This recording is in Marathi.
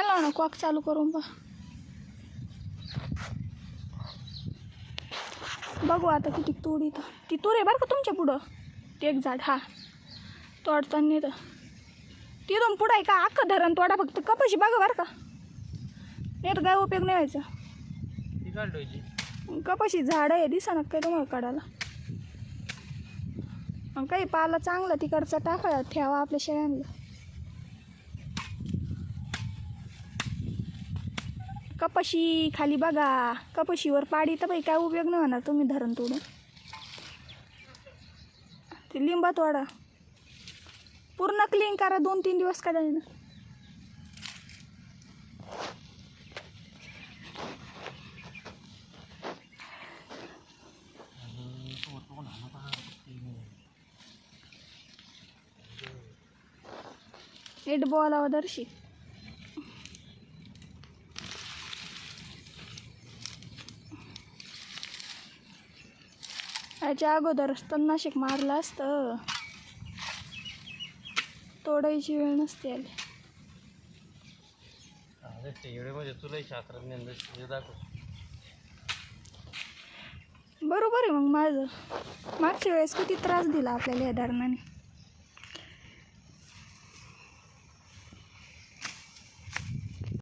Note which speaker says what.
Speaker 1: याला ना कॉक चालू करून पा बघू आता किती तूर इथं. ती तूर आहे बरं का तुमच्या पुढं? ते एक झाड हा. तोडताना तर तिथून पुढं आहे का? अख्खं धरण तोडा फक्त. कपाशी बघा बरं का. नाही तर काय उपयोग नाही व्हायचा.
Speaker 2: ती
Speaker 1: कपाशी झाडं आहे दिसा काय तुम्हाला काढायला. काही पाला चांगला तिकडचा टाका ठेवा आपल्या शेळ्यांना. कपाशी खाली बघा. कपाशीवर पाडी तर बाई काय उपयोग नाही होणार तुम्ही धरण तोडून. ते लिंबा तोडा. पूर्ण क्लीन करा दोन तीन दिवस का जाईना. हेड बॉल दर्शी. याच्या अगोदरच तणनाशक मारलं असतं. तोडायची वेळ नसते आली.
Speaker 2: एवढे म्हणजे तुलाही दाखव
Speaker 1: बरोबर आहे मग माझं. मागच्या वेळेस किती त्रास दिला आपल्याला या धरणाने?